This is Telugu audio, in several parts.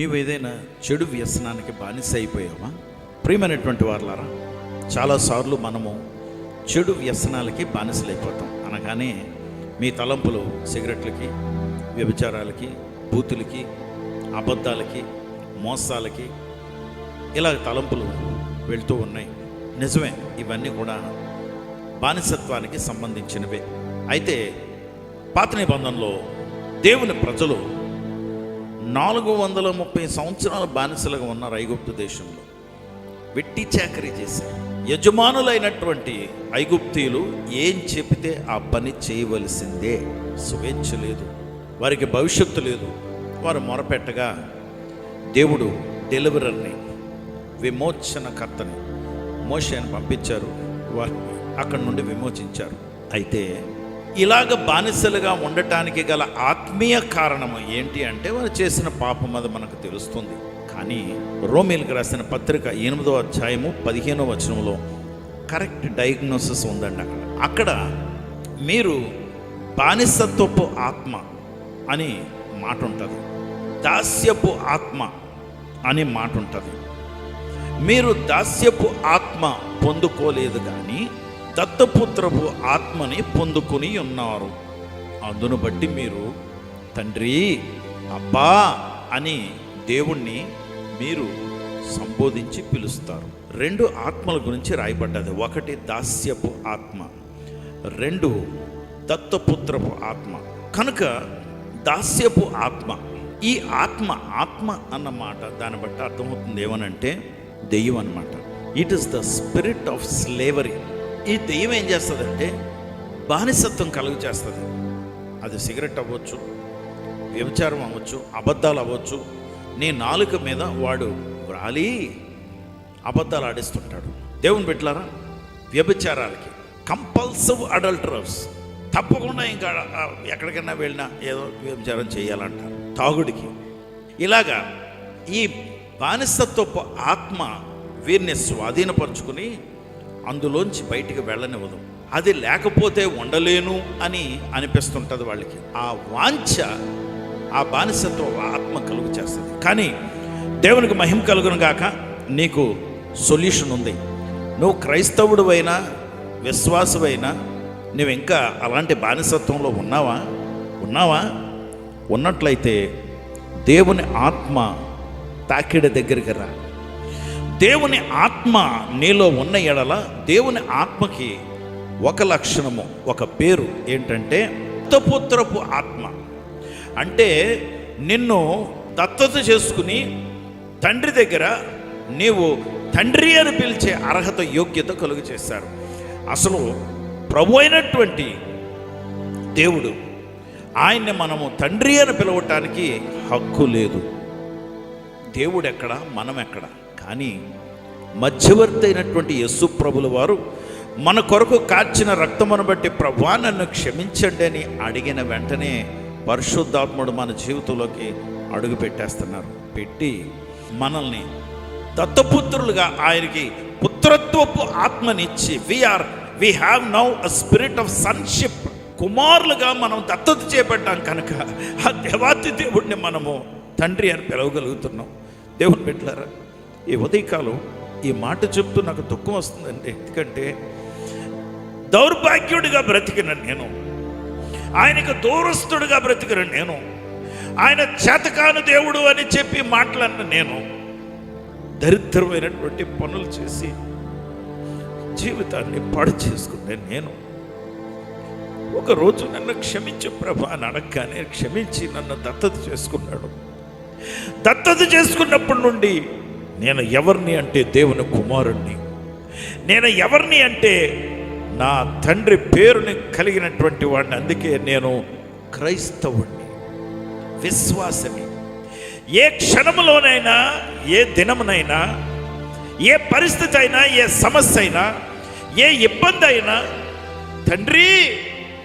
నీవు ఏదైనా చెడు వ్యసనానికి బానిస అయిపోయావా? ప్రియమైనటువంటి వారులారా చాలాసార్లు మనము చెడు వ్యసనాలకి బానిసలైపోతాం. అనగానే మీ తలంపులు సిగరెట్లకి వ్యభిచారాలకి బూతులకి అబద్ధాలకి మోసాలకి ఇలా తలంపులు వెళ్తూ ఉన్నాయి. నిజమే ఇవన్నీ కూడా బానిసత్వానికి సంబంధించినవే. అయితే పాత నిబంధనలో దేవుని ప్రజలు నాలుగు వందల ముప్పై సంవత్సరాల బానిసలుగా ఉన్నారు ఐగుప్తు దేశంలో వెట్టి చాకరీ చేశారు. యజమానులైనటువంటి ఐగుప్తీయులు ఏం చెబితే ఆ పని చేయవలసిందే. స్వేచ్ఛ లేదు వారికి భవిష్యత్తు లేదు. వారు మొరపెట్టగా దేవుడు డెలివరర్ని విమోచనకర్తని మోషని పంపించారు. వారిని అక్కడి నుండి విమోచించారు. అయితే ఇలాగ బానిసలుగా ఉండటానికి గల ఆత్మీయ కారణం ఏంటి అంటే వారు చేసిన పాపం అది మనకు తెలుస్తుంది. కానీ రోమిల్కి రాసిన పత్రిక ఎనిమిదో అధ్యాయము పదిహేనో వచనంలో కరెక్ట్ డయాగ్నోసిస్ ఉందండి అక్కడ. అక్కడ మీరు బానిసత్వపు ఆత్మ అని మాట ఉంటుంది దాస్యపు ఆత్మ అని మాట ఉంటుంది మీరు దాస్యపు ఆత్మ పొందుకోలేదు కానీ దత్తపుత్రపు ఆత్మని పొందుకొని ఉన్నారు. అందును బట్టి మీరు తండ్రి అబ్బా అని దేవుణ్ణి మీరు సంబోధించి పిలుస్తారు. రెండు ఆత్మల గురించి రాయబడ్డది. ఒకటి దాస్యపు ఆత్మ రెండు దత్తపుత్రపు ఆత్మ. కనుక దాస్యపు ఆత్మ ఈ ఆత్మ ఆత్మ అన్నమాట దాన్ని బట్టి అర్థమవుతుంది ఏమనంటే దెయ్యం అన్నమాట. It is the spirit of slavery ఈ దెయ్యం ఏం చేస్తుందంటే బానిసత్వం కలుగు చేస్తుంది అది సిగరెట్ అవ్వచ్చు వ్యభిచారం అవ్వచ్చు అబద్ధాలు అవ్వచ్చు. నీ నాలుక మీద వాడు రాలి అబద్ధాలు ఆడిస్తుంటాడు. దేవుని పెట్టారా వ్యభిచారాలకి కంపల్సివ్ అడల్టరర్స్ తప్పకుండా ఇంకా ఎక్కడికైనా వెళ్ళినా ఏదో వ్యభిచారం చేయాలంటారు. తాగుడికి. ఇలాగా ఈ బానిసత్వపు ఆత్మ వీరిని స్వాధీనపరుచుకుని అందులోంచి బయటికి వెళ్ళనివ్వదు అది లేకపోతే ఉండలేను అని అనిపిస్తుంటుంది వాళ్ళకి. ఆ వాంఛ ఆ బానిసత్వం ఆత్మ కలుగు చేస్తుంది. కానీ దేవునికి మహిమ కలుగును గాక నీకు సొల్యూషన్ ఉంది. నువ్వు క్రైస్తవుడువైనా విశ్వాసమైనా నువ్వు ఇంకా అలాంటి బానిసత్వంలో ఉన్నావా? ఉన్నావా? ఉన్నట్లయితే దేవుని ఆత్మ తాకిడి దగ్గరికి రా. దేవుని ఆత్మ నీలో ఉన్న ఎడల దేవుని ఆత్మకి ఒక లక్షణము ఒక పేరు ఏంటంటే దత్తపుత్రపు ఆత్మ. అంటే నిన్ను దత్తత చేసుకుని తండ్రి దగ్గర నీవు తండ్రి అని పిలిచే అర్హత యోగ్యత కలుగు చేశారు. అసలు ప్రభు అయినటువంటి దేవుడు ఆయన్ని మనము తండ్రి అని పిలవటానికి హక్కు లేదు. దేవుడు ఎక్కడ? మనం ఎక్కడ కానీ మధ్యవర్తి అయినటువంటి యస్సు ప్రభుల వారు మన కొరకు కాచిన రక్తమును బట్టి ప్రభా నన్ను క్షమించండి అని అడిగిన వెంటనే పరిశుద్ధాత్ముడు మన జీవితంలోకి అడుగు పెట్టేస్తున్నారు. పెట్టి మనల్ని దత్తపుత్రులుగా ఆయనకి పుత్రత్వపు ఆత్మనిచ్చి we are we have now a spirit of sonship కుమారులుగా మనం దత్తత చేపట్టాం కనుక ఆ దేవాతి దేవుడిని మనము తండ్రి అని పిలవగలుగుతున్నాం. దేవుని పెట్టారా ఈ ఉదయకాలం ఈ మాట చెప్తూ నాకు దుఃఖం వస్తుందండి. ఎందుకంటే దౌర్భాగ్యుడిగా బ్రతికిన నేను ఆయనకు దూరస్తుడిగా బ్రతికిన నేను ఆయన చేతకాను దేవుడు అని చెప్పి మాట్లాడిన నేను దరిద్రమైనటువంటి పనులు చేసి జీవితాన్ని పాడు చేసుకునే నేను. ఒకరోజు నన్ను క్షమించు ప్రభా అని అడగగానే క్షమించి నన్ను దత్తత చేసుకున్నాడు. దత్తత చేసుకున్నప్పటి నుండి నేను ఎవరిని అంటే దేవుని కుమారుణ్ణి? నేను ఎవరిని అంటే నా తండ్రి పేరుని కలిగినటువంటి వాడిని? అందుకే నేను క్రైస్తవుణ్ణి విశ్వాసని. ఏ క్షణములోనైనా ఏ దినమునైనా ఏ పరిస్థితి అయినా ఏ సమస్య అయినా ఏ ఇబ్బంది అయినా తండ్రి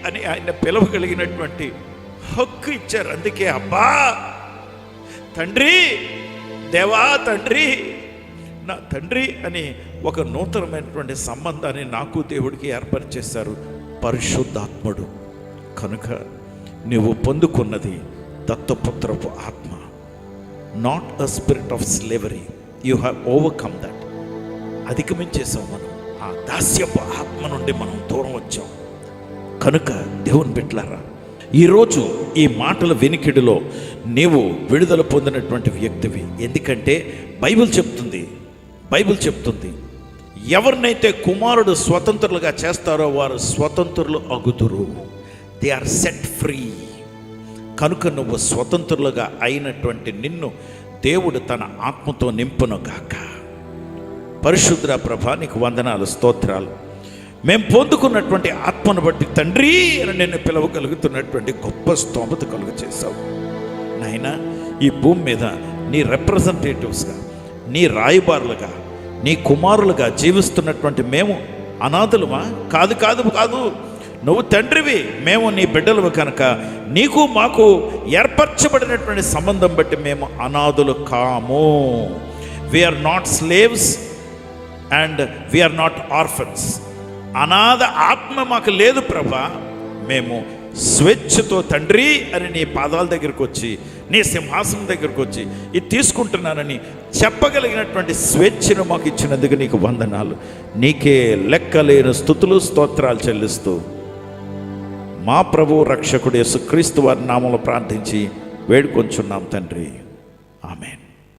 అని ఆయన పిలవగలిగినటువంటి హక్కు ఇచ్చారు. అందుకే అబ్బా తండ్రి దేవా తండ్రి నా తండ్రి అని ఒక నూతనమైనటువంటి సంబంధాన్ని నాకు దేవుడికి ఏర్పరిచేశారు పరిశుద్ధాత్ముడు. కనుక నువ్వు పొందుకున్నది దత్తపుత్రపు ఆత్మ not a spirit of slavery you have overcome that అధిగమించేసాం మనం. ఆ దాస్యపు ఆత్మ నుండి మనం దూరం వచ్చాం. కనుక దేవుని బిడ్డలారా ఈరోజు ఈ మాటల వెనుకిడిలో నీవు విడుదల పొందినటువంటి వ్యక్తివి. ఎందుకంటే బైబిల్ చెప్తుంది బైబిల్ చెప్తుంది ఎవరినైతే కుమారుడు స్వతంత్రులుగా చేస్తారో వారు స్వతంత్రులు అగుతురు దే ఆర్ సెట్ ఫ్రీ కనుక నువ్వు స్వతంత్రులుగా అయినటువంటి నిన్ను దేవుడు తన ఆత్మతో నింపును గాక. పరిశుద్ర ప్రభా నీకు వందనాలు స్తోత్రాలు. మేము పొందుకున్నటువంటి ఆత్మను బట్టి తండ్రి అని నేను పిలవగలుగుతున్నటువంటి గొప్ప స్తోమత కలుగు చేశావు నాయన ఈ భూమి మీద నీ రిప్రజెంటేటివ్స్గా నీ రాయబారులుగా నీ కుమారులుగా జీవిస్తున్నటువంటి మేము అనాథులమా? కాదు కాదు కాదు. నువ్వు తండ్రివి మేము నీ బిడ్డలు కనుక నీకు మాకు ఏర్పరచబడినటువంటి సంబంధం బట్టి మేము అనాథులు కాము. We are not slaves and we are not orphans అనాథ ఆత్మ మాకు లేదు ప్రభా. మేము స్వేచ్ఛతో తండ్రి అని నీ పాదాల దగ్గరికి వచ్చి నీ సింహాసనం దగ్గరికి వచ్చి ఇది తీసుకుంటున్నానని చెప్పగలిగినటువంటి స్వేచ్ఛను మాకు ఇచ్చినందుకు నీకు వందనాలు. నీకే లెక్కలేని స్థుతులు స్తోత్రాలు చెల్లిస్తూ మా ప్రభు రక్షకుడు యేసుక్రీస్తు వారి నామంలో ప్రార్థించి వేడుకొంచున్నాం తండ్రి. ఆమె